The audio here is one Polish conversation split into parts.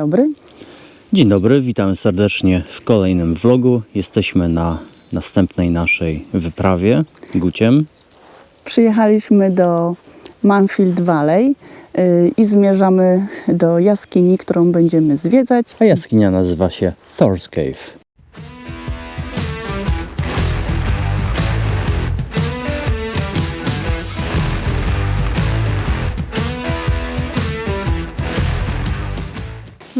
Dzień dobry. Dzień dobry, witamy serdecznie w kolejnym vlogu. Jesteśmy na następnej naszej wyprawie Guciem. Przyjechaliśmy do Manfield Valley y, i zmierzamy do jaskini, którą będziemy zwiedzać. A jaskinia nazywa się Thor's Cave.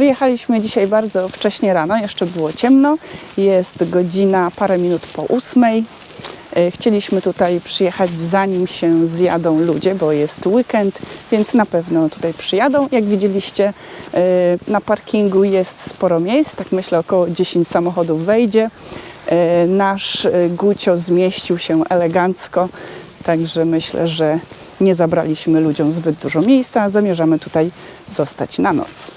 Wyjechaliśmy dzisiaj bardzo wcześnie rano, jeszcze było ciemno. Jest godzina parę minut po ósmej. Y, Chcieliśmy tutaj przyjechać zanim się zjadą ludzie, bo jest weekend, więc na pewno tutaj przyjadą. Jak widzieliście, y, na parkingu jest sporo miejsc, tak myślę około 10 samochodów wejdzie. Y, Nasz Gucio zmieścił się elegancko, także myślę, że nie zabraliśmy ludziom zbyt dużo miejsca. Zamierzamy tutaj zostać na noc.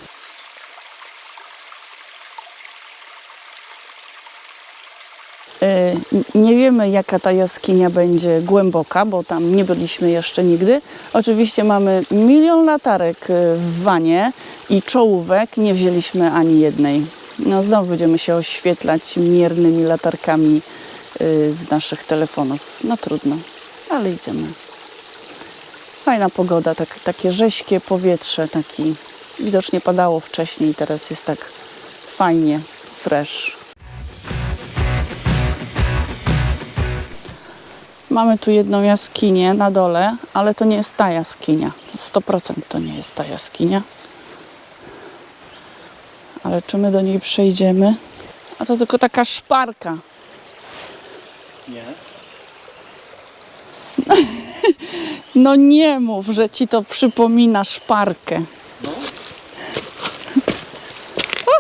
Y, Nie wiemy, jaka ta jaskinia będzie głęboka, bo tam nie byliśmy jeszcze nigdy. Oczywiście mamy milion latarek y, w wanie i czołówek. Nie wzięliśmy ani jednej. No, znowu będziemy się oświetlać miernymi latarkami y, z naszych telefonów. No trudno, ale idziemy. Fajna pogoda, tak, takie rześkie powietrze, taki widocznie padało wcześniej, teraz jest tak fajnie, fresh. Mamy tu jedną jaskinię na dole, ale to nie jest ta jaskinia. 100% to nie jest ta jaskinia. Ale czy my do niej przejdziemy? A to tylko taka szparka. Nie. No nie mów, że ci to przypomina szparkę. O,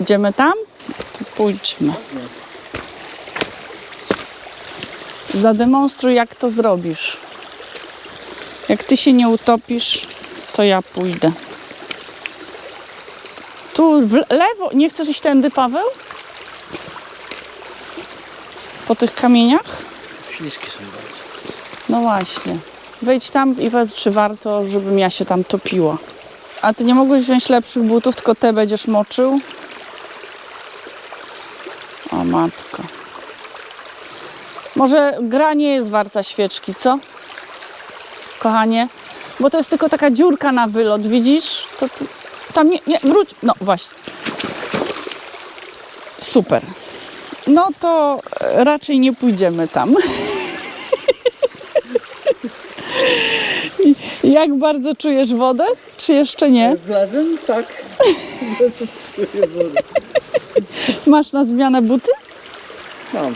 idziemy tam? To pójdźmy. Zademonstruj, jak to zrobisz. Jak ty się nie utopisz, to ja pójdę. Tu w lewo. Nie chcesz iść tędy, Paweł? Po tych kamieniach? Śliskie są bardzo. No właśnie. Wejdź tam i powiedz, czy warto, żebym ja się tam topiła. A ty nie mogłeś wziąć lepszych butów, tylko te będziesz moczył? O matko. Może gra nie jest warta świeczki, co? Kochanie? Bo to jest tylko taka dziurka na wylot, widzisz? To, to tam nie, nie, wróć. No właśnie. Super. No to e, raczej nie pójdziemy tam. Jak bardzo czujesz wodę? Czy jeszcze nie? W lewym? Tak. Masz na zmianę buty? Mam.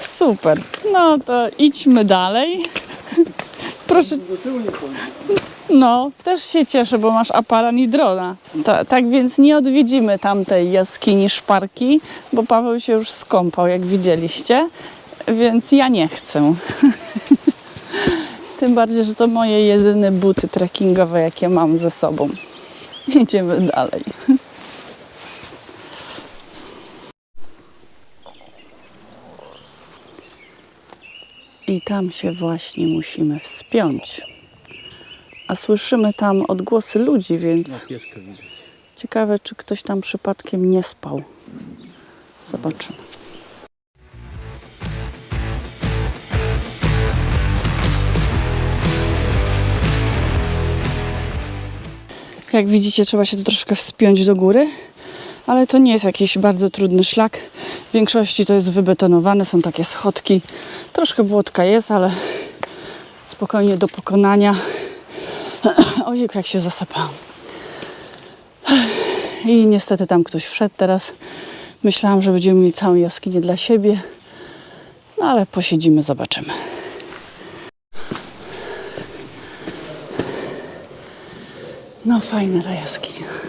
Super. No to idźmy dalej. Proszę. No, też się cieszę, bo masz aparat i drona. Ta, tak więc nie odwiedzimy tamtej jaskini szparki, bo Paweł się już skąpał, jak widzieliście, więc ja nie chcę. Tym bardziej, że to moje jedyne buty trekkingowe, jakie mam ze sobą. Idziemy dalej. I tam się właśnie musimy wspiąć. A słyszymy tam odgłosy ludzi, więc ciekawe, czy ktoś tam przypadkiem nie spał. Zobaczymy. Jak widzicie, trzeba się tu troszkę wspiąć do góry, ale to nie jest jakiś bardzo trudny szlak. W większości to jest wybetonowane, są takie schodki. Troszkę błotka jest, ale spokojnie do pokonania. Ojej, jak się zasypałam. I niestety tam ktoś wszedł teraz. Myślałam, że będziemy mieli całą jaskinię dla siebie. No ale posiedzimy, zobaczymy. No fajna ta jaskinia.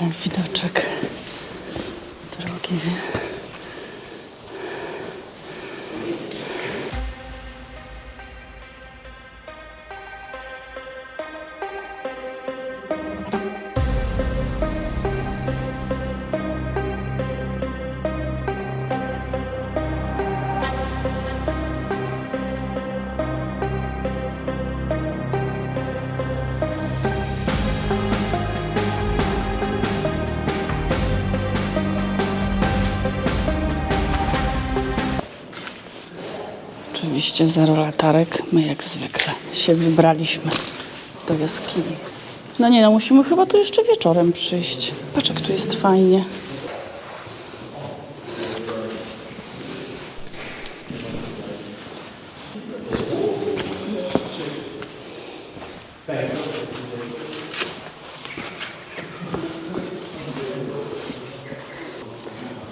Jeden widoczek. Drugi. Oczywiście zero latarek. My jak zwykle się wybraliśmy do jaskini. No nie no, musimy chyba tu jeszcze wieczorem przyjść. Patrz jak tu jest fajnie.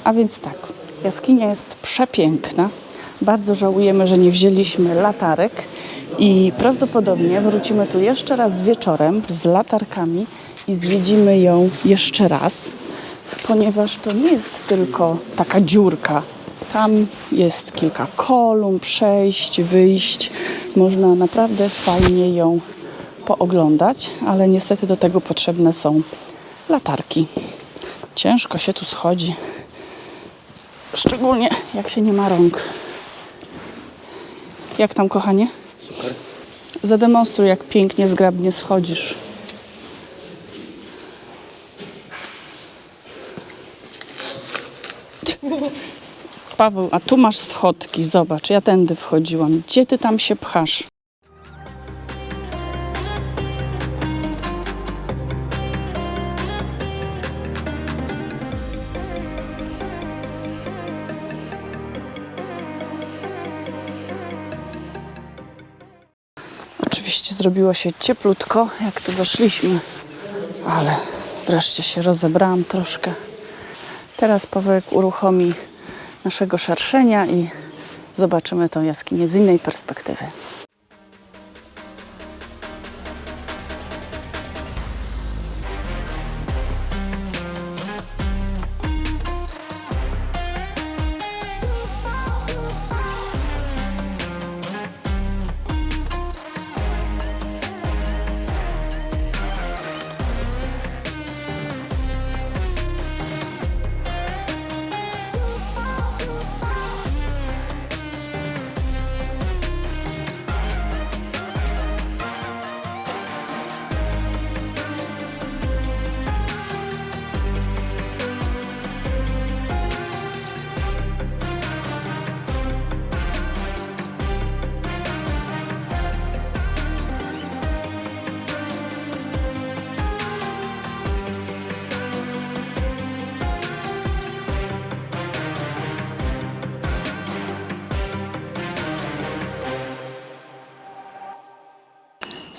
A więc tak, jaskinia jest przepiękna. Bardzo żałujemy, że nie wzięliśmy latarek i prawdopodobnie wrócimy tu jeszcze raz wieczorem z latarkami i zwiedzimy ją jeszcze raz, ponieważ to nie jest tylko taka dziurka. Tam jest kilka kolumn, przejść, wyjść. Można naprawdę fajnie ją pooglądać, ale niestety do tego potrzebne są latarki. Ciężko się tu schodzi. Szczególnie jak się nie ma rąk. Jak tam, kochanie? Super. Zademonstruj, jak pięknie, zgrabnie schodzisz. Paweł, a tu masz schodki, zobacz, ja tędy wchodziłam. Gdzie ty tam się pchasz? Zrobiło się cieplutko, jak tu weszliśmy, ale wreszcie się rozebrałam troszkę. Teraz Pawełek uruchomi naszego szerszenia i zobaczymy tą jaskinię z innej perspektywy.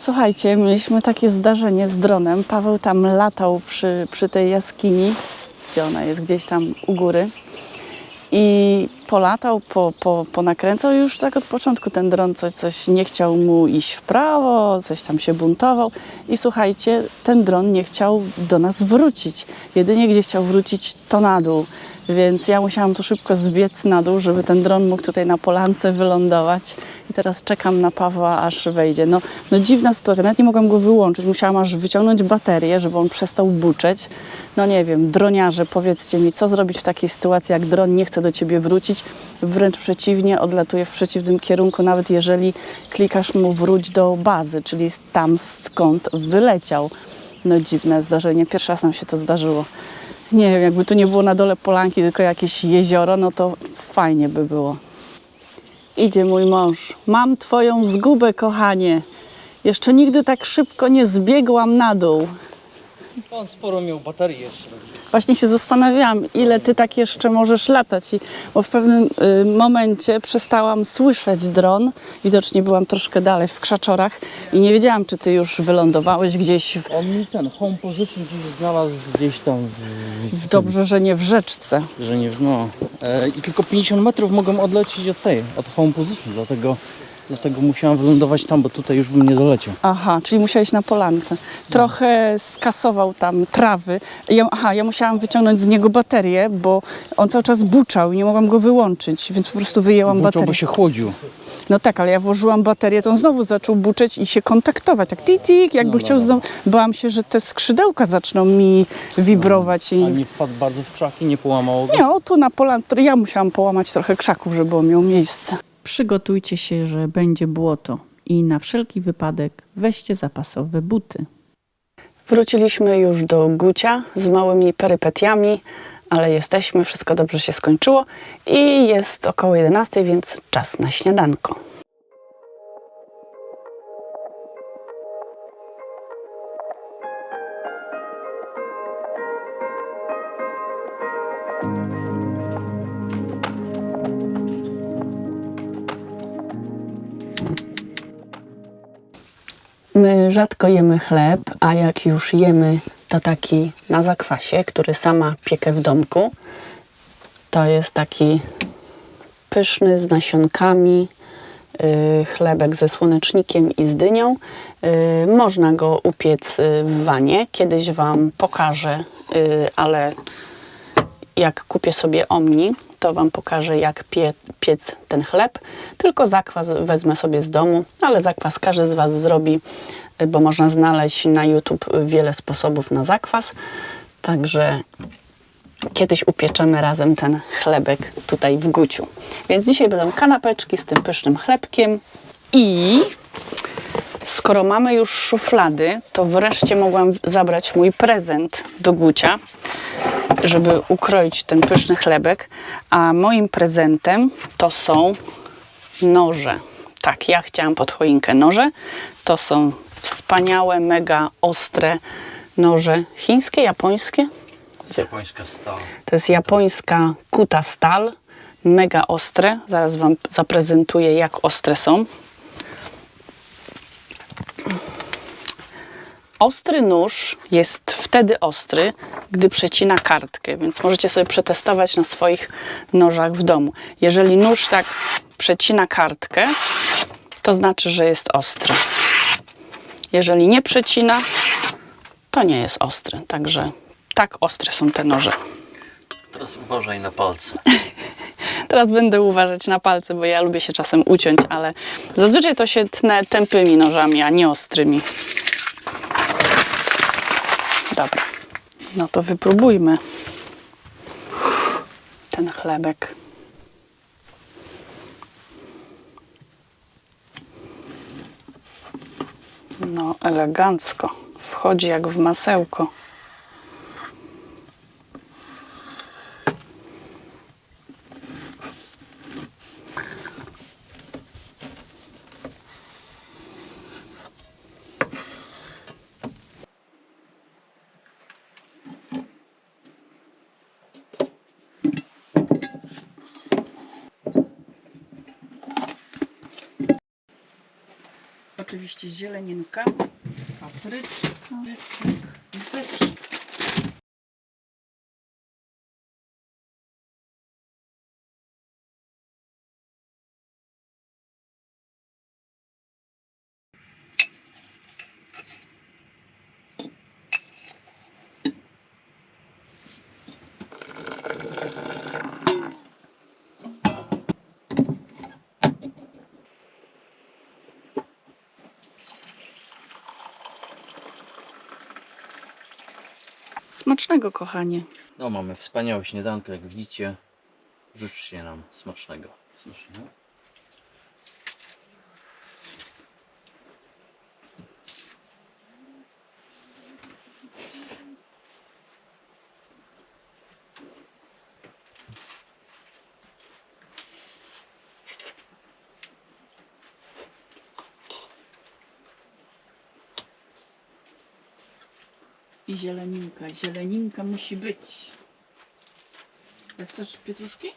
Słuchajcie, mieliśmy takie zdarzenie z dronem. Paweł tam latał przy, przy tej jaskini, gdzie ona jest, gdzieś tam u góry. I polatał, po, po, ponakręcał już tak od początku ten dron coś, coś nie chciał mu iść w prawo, coś tam się buntował. I słuchajcie, ten dron nie chciał do nas wrócić. Jedynie gdzie chciał wrócić, to na dół. Więc ja musiałam tu szybko zbiec na dół, żeby ten dron mógł tutaj na polance wylądować. I teraz czekam na Pawła, aż wejdzie. No, no dziwna sytuacja, nawet nie mogłam go wyłączyć. Musiałam aż wyciągnąć baterię, żeby on przestał buczeć. No nie wiem, droniarze, powiedzcie mi, co zrobić w takiej sytuacji, jak dron nie chce do ciebie wrócić? Wręcz przeciwnie, odlatuje w przeciwnym kierunku, nawet jeżeli klikasz mu wróć do bazy, czyli tam skąd wyleciał. No dziwne zdarzenie, pierwszy raz nam się to zdarzyło. Nie wiem, jakby tu nie było na dole polanki, tylko jakieś jezioro, no to fajnie by było. Idzie mój mąż. Mam twoją zgubę, kochanie. Jeszcze nigdy tak szybko nie zbiegłam na dół. Pan sporo miał baterii jeszcze. Właśnie się zastanawiałam, ile ty tak jeszcze możesz latać, I, bo w pewnym y, momencie przestałam słyszeć dron. Widocznie byłam troszkę dalej w krzaczorach i nie wiedziałam, czy ty już wylądowałeś gdzieś. W... On mi ten home position gdzieś znalazł gdzieś tam, w, Dobrze, że nie w rzeczce. że nie no. E, I tylko 50 metrów mogłem odlecieć od tej, od home position, dlatego, dlatego musiałam wylądować tam, bo tutaj już bym nie doleciał. Aha, czyli musiałeś na polance. Trochę skasował tam trawy. Ja, aha, ja musiałam wyciągnąć z niego baterię, bo on cały czas buczał i nie mogłam go wyłączyć, więc po prostu wyjęłam Buczał, baterię. bo się chłodził. No tak, ale ja włożyłam baterię, to on znowu zaczął buczeć i się kontaktować, tak tik, tik, jakby No, no, chciał no. znowu. Bałam się, że te skrzydełka zaczną mi wibrować i... A nie wpadł bardzo w krzaki, nie połamało go. Nie, o tu na polan, ja musiałam połamać trochę krzaków, żeby on miał miejsce. Przygotujcie się, że będzie błoto i na wszelki wypadek weźcie zapasowe buty. Wróciliśmy już do Gucia z małymi perypetiami, ale jesteśmy, wszystko dobrze się skończyło i jest około 11, więc czas na śniadanko. My rzadko jemy chleb, a jak już jemy, to taki na zakwasie, który sama piekę w domku. To jest taki pyszny z nasionkami, y, chlebek ze słonecznikiem i z dynią. Y, Można go upiec y, w wanie. Kiedyś Wam pokażę, ale jak kupię sobie omni, to Wam pokażę, jak pie, piec ten chleb. Tylko zakwas wezmę sobie z domu, ale zakwas każdy z Was zrobi, y, bo można znaleźć na YouTube wiele sposobów na zakwas. Także kiedyś upieczemy razem ten chlebek tutaj w Guciu. Więc dzisiaj będą kanapeczki z tym pysznym chlebkiem i skoro mamy już szuflady, to wreszcie mogłam zabrać mój prezent do Gucia, żeby ukroić ten pyszny chlebek. A moim prezentem to są noże. Tak, ja chciałam pod choinkę noże. To są wspaniałe, mega ostre noże chińskie, japońskie. Japońska stała. To jest japońska kuta stal, mega ostre. Zaraz Wam zaprezentuję, jak ostre są. Ostry nóż jest wtedy ostry, gdy przecina kartkę, więc możecie sobie przetestować na swoich nożach w domu. Jeżeli nóż tak przecina kartkę, to znaczy, że jest ostry. Jeżeli nie przecina, to nie jest ostry. Także tak ostre są te noże. Teraz uważaj na palce. Teraz będę uważać na palce, bo ja lubię się czasem uciąć, ale zazwyczaj to się tnę tępymi nożami, a nie ostrymi. Dobra, no to wypróbujmy ten chlebek. No, elegancko. Wchodzi jak w masełko. Oczywiście zieleninka, papryczka, byczek. Smacznego, kochanie. No mamy wspaniałe śniadanko, jak widzicie. Życzcie nam smacznego. Smacznego. I zieleninka. Zieleninka musi być. Jak chcesz pietruszki?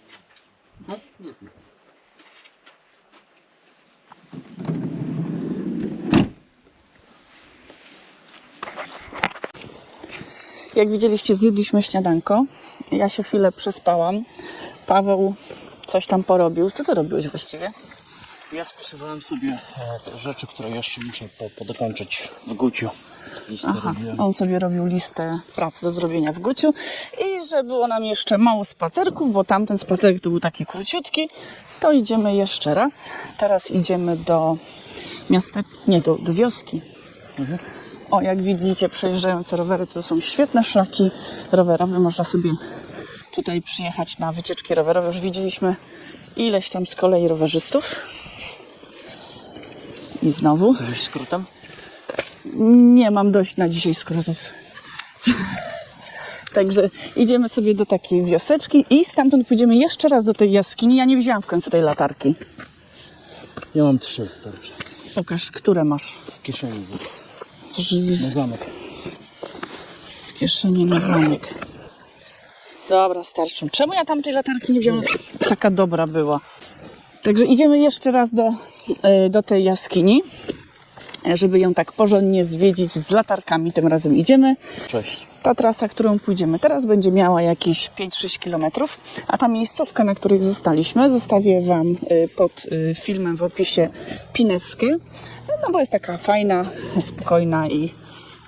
Jak widzieliście, zjedliśmy śniadanko. Ja się chwilę przespałam. Paweł coś tam porobił. Co ty robiłeś właściwie? Ja spisywałem sobie e, te rzeczy, które jeszcze muszę po, podokończyć w Guciu. Aha, on sobie robił listę prac do zrobienia w Guciu i że było nam jeszcze mało spacerków, bo tamten spacerek to był taki króciutki, to idziemy jeszcze raz. Teraz idziemy do miasta, nie, do, do wioski. O, jak widzicie, przejeżdżające rowery to są świetne szlaki rowerowe. Można sobie tutaj przyjechać na wycieczki rowerowe. Już widzieliśmy ileś tam z kolei rowerzystów. I znowu. Coś skrótem? Nie mam dość na dzisiaj skrótów. Także idziemy sobie do takiej wioseczki i stamtąd pójdziemy jeszcze raz do tej jaskini. Ja nie wzięłam w końcu tej latarki. Ja mam trzy starczy. Pokaż, które masz W kieszeni. Na zamek. w kieszeni na zamek. Dobra, starczą. Czemu ja tam tej latarki nie wziąłem? Taka dobra była. Także idziemy jeszcze raz do y, do tej jaskini, żeby ją tak porządnie zwiedzić z latarkami. Tym razem idziemy. Cześć. Ta trasa, którą pójdziemy teraz, będzie miała jakieś 5-6 km, a ta miejscówka, na której zostaliśmy, zostawię Wam y, pod y, filmem w opisie pineskę, no bo jest taka fajna, spokojna i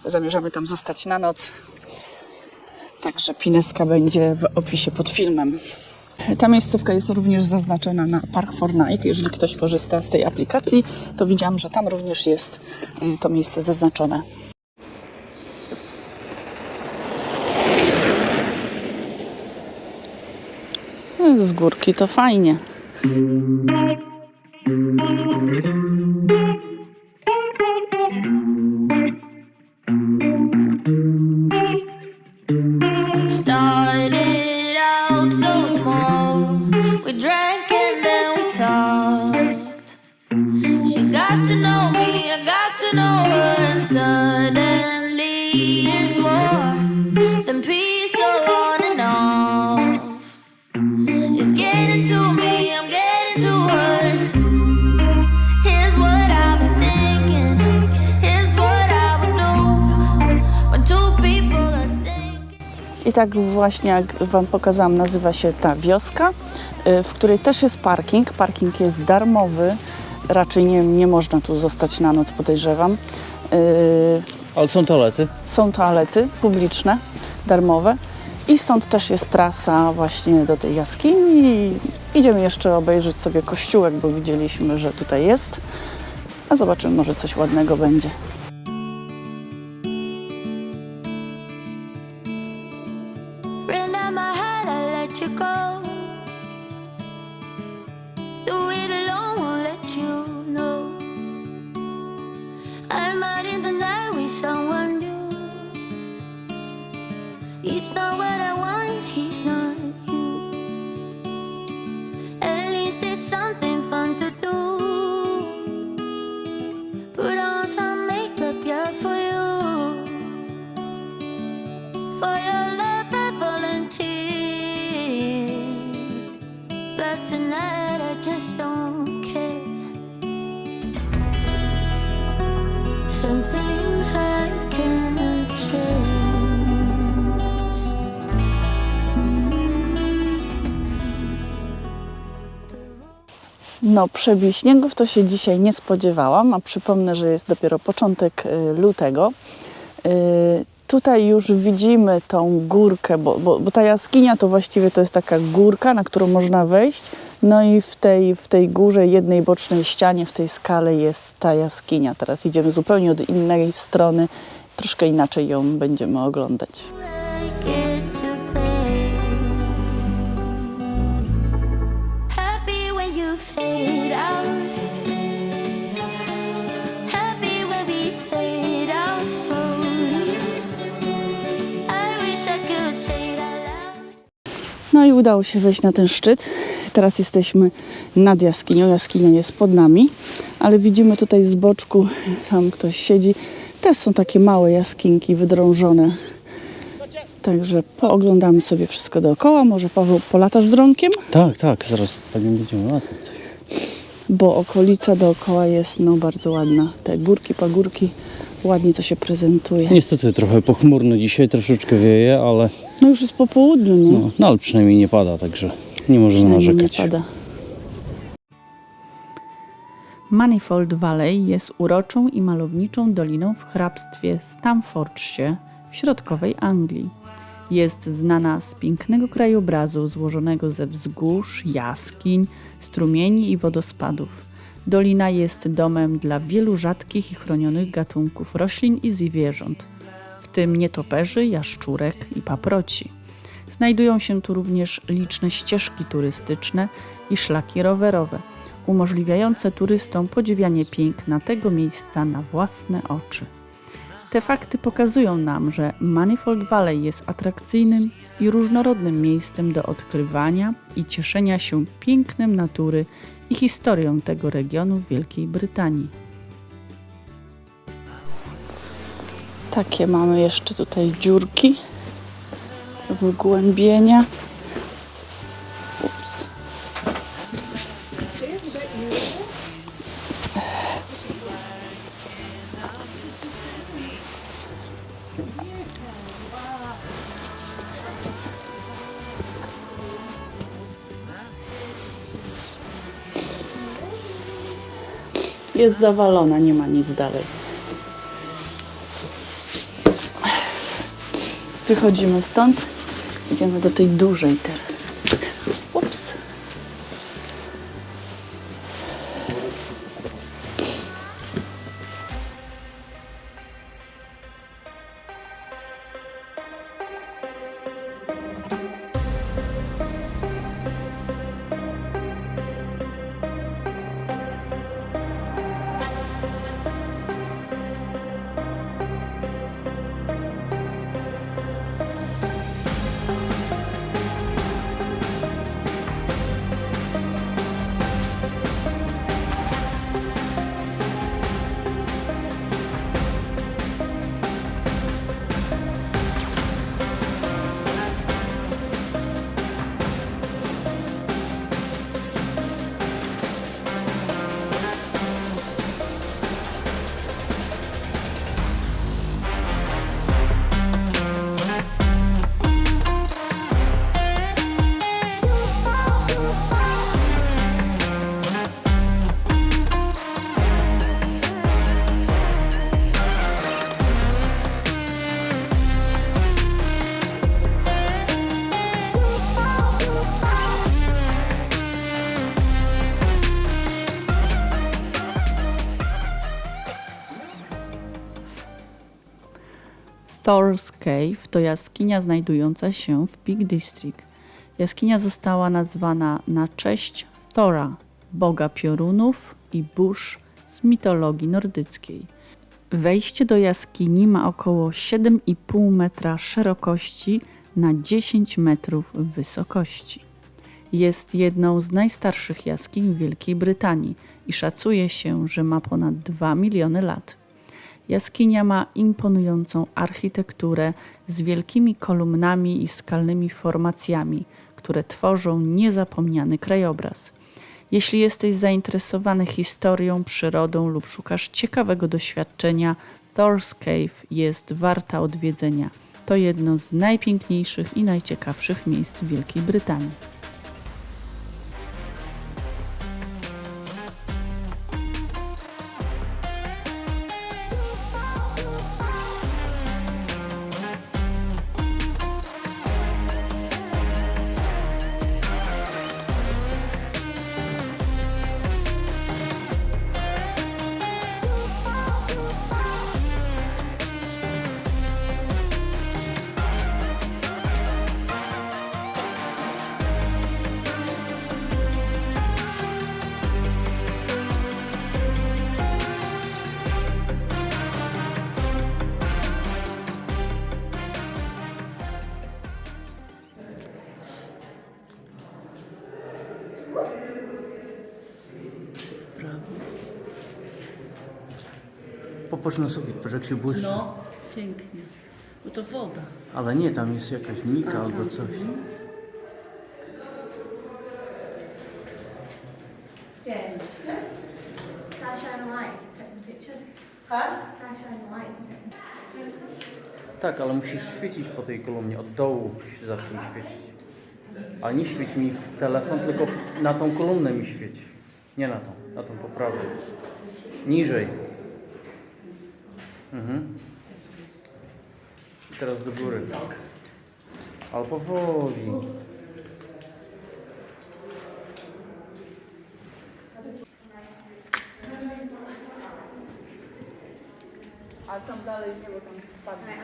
zamierzamy tam zostać na noc. Także pineska będzie w opisie pod filmem. Ta miejscówka jest również zaznaczona na Park Fortnite. Jeżeli ktoś korzysta z tej aplikacji, to widziałam, że tam również jest y, to miejsce zaznaczone. Z górki to fajnie. Started out so I tak właśnie jak Wam pokazałam, nazywa się ta wioska, y, w której też jest parking. Parking jest darmowy. Raczej nie, nie można tu zostać na noc, podejrzewam. Y, Ale są toalety? Są toalety publiczne, darmowe. I stąd też jest trasa właśnie do tej jaskini. Idziemy jeszcze obejrzeć sobie kościółek, bo widzieliśmy, że tutaj jest. A zobaczymy, może coś ładnego będzie. It's not No, przebić śniegów to się dzisiaj nie spodziewałam, a przypomnę, że jest dopiero początek y, lutego. Y, Tutaj już widzimy tą górkę, bo, bo, bo ta jaskinia to właściwie to jest taka górka, na którą można wejść. No i w tej, w tej górze, jednej bocznej ścianie, w tej skale jest ta jaskinia. Teraz idziemy zupełnie od innej strony, troszkę inaczej ją będziemy oglądać. No i udało się wejść na ten szczyt. Teraz jesteśmy nad jaskinią. Jaskinia jest pod nami, ale widzimy tutaj z boczku, tam ktoś siedzi. Też są takie małe jaskinki wydrążone. Także pooglądamy sobie wszystko dookoła. Może Paweł polatasz dronkiem, Tak, tak, zaraz pewnie będziemy latać. bo okolica dookoła jest no, bardzo ładna. Te górki, pagórki, ładnie to się prezentuje. Niestety trochę pochmurno dzisiaj, troszeczkę wieje, ale, No już jest po południu, nie? no, no, ale przynajmniej nie pada, także nie możemy Przynajmniej nie narzekać. pada. Manifold Valley jest uroczą i malowniczą doliną w hrabstwie Stamfordshire w środkowej Anglii. Jest znana z pięknego krajobrazu złożonego ze wzgórz, jaskiń, strumieni i wodospadów. Dolina jest domem dla wielu rzadkich i chronionych gatunków roślin i zwierząt, tym nietoperzy, jaszczurek i paproci. Znajdują się tu również liczne ścieżki turystyczne i szlaki rowerowe, umożliwiające turystom podziwianie piękna tego miejsca na własne oczy. Te fakty pokazują nam, że Manifold Valley jest atrakcyjnym i różnorodnym miejscem do odkrywania i cieszenia się pięknem natury i historią tego regionu Wielkiej Brytanii. Takie mamy jeszcze tutaj dziurki, wgłębienia. Ups. Jest zawalona, nie ma nic dalej. Wychodzimy stąd. Idziemy do tej dużej teraz. Thor's Cave to jaskinia znajdująca się w Peak District. Jaskinia została nazwana na cześć Thora, boga piorunów i burz z mitologii nordyckiej. Wejście do jaskini ma około 7,5 metra szerokości na 10 metrów wysokości. Jest jedną z najstarszych jaskiń w Wielkiej Brytanii i szacuje się, że ma ponad 2 miliony lat. Jaskinia ma imponującą architekturę z wielkimi kolumnami i skalnymi formacjami, które tworzą niezapomniany krajobraz. Jeśli jesteś zainteresowany historią, przyrodą lub szukasz ciekawego doświadczenia, Thor's Cave jest warta odwiedzenia. To jedno z najpiękniejszych i najciekawszych miejsc w Wielkiej Brytanii. Popatrz na sufit, patrz jak się błyszczy. No, pięknie. Bo to woda. Ale nie, tam jest jakaś nika albo coś. Flashlight and light, second picture. Flashlight and light, Tak, ale musisz świecić po tej kolumnie. Od dołu się zacznij świecić. Ale nie świeć mi w telefon, tylko na tą kolumnę mi świeć. Nie na tą, na tą po prawej. Niżej. Mhm. I teraz do góry. Ale powoli. Ale tam dalej nie, bo tam spadnie.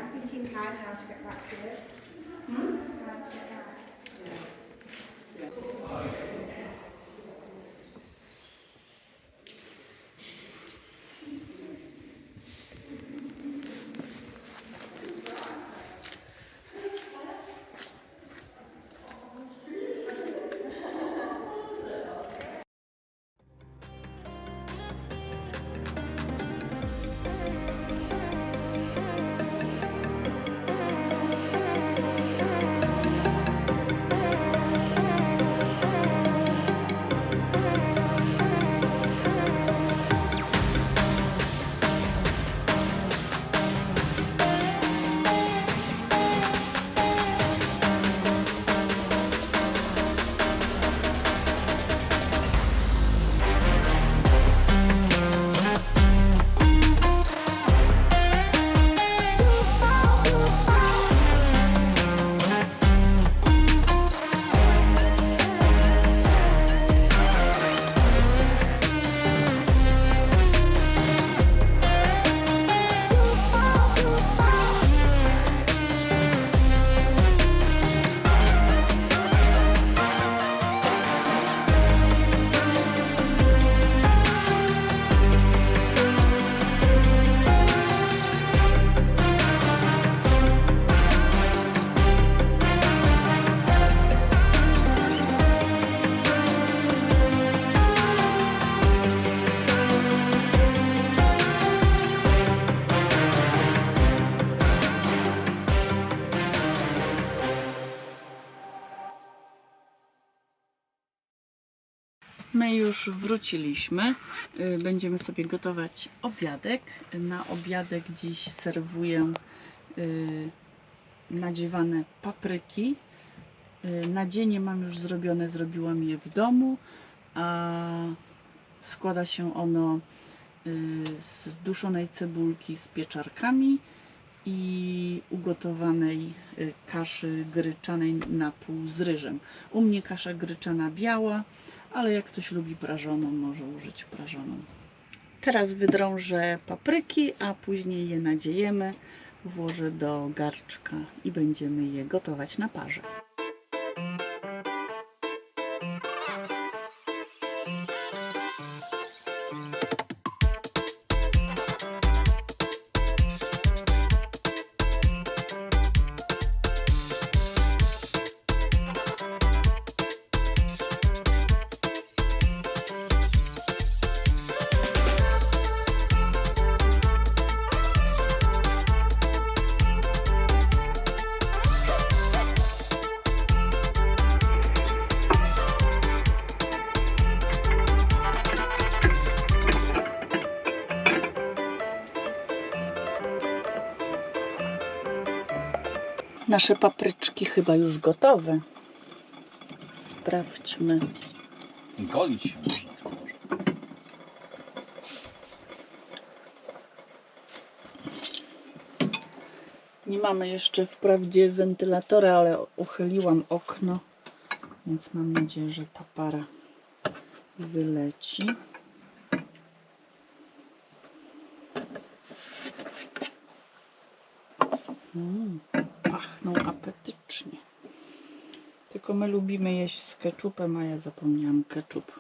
Wróciliśmy. Y, Będziemy sobie gotować obiadek. Na obiadek dziś serwuję y, nadziewane papryki. Y, Nadzienie mam już zrobione, zrobiłam je w domu, a składa się ono z duszonej cebulki z pieczarkami i ugotowanej kaszy gryczanej na pół z ryżem. U mnie kasza gryczana biała, ale jak ktoś lubi prażoną, może użyć prażoną. Teraz wydrążę papryki, a później je nadziejemy. Włożę do garczka i będziemy je gotować na parze. Nasze papryczki chyba już gotowe. Sprawdźmy. Golić się można to może. Nie mamy jeszcze wprawdzie wentylatora, ale uchyliłam okno, więc mam nadzieję, że ta para wyleci. Mm, Tylko my lubimy jeść z keczupem, a ja zapomniałam keczup.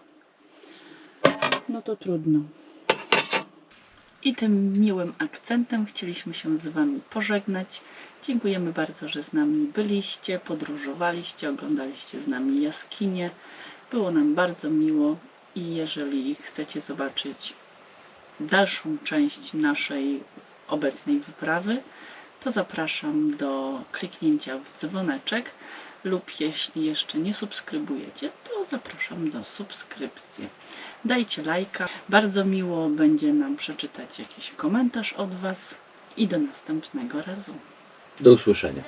No to trudno. I tym miłym akcentem chcieliśmy się z Wami pożegnać. Dziękujemy bardzo, że z nami byliście, podróżowaliście, oglądaliście z nami jaskinie. Było nam bardzo miło i jeżeli chcecie zobaczyć dalszą część naszej obecnej wyprawy, to zapraszam do kliknięcia w dzwoneczek lub jeśli jeszcze nie subskrybujecie, to zapraszam do subskrypcji. Dajcie lajka. Bardzo miło będzie nam przeczytać jakiś komentarz od Was i do następnego razu. Do usłyszenia.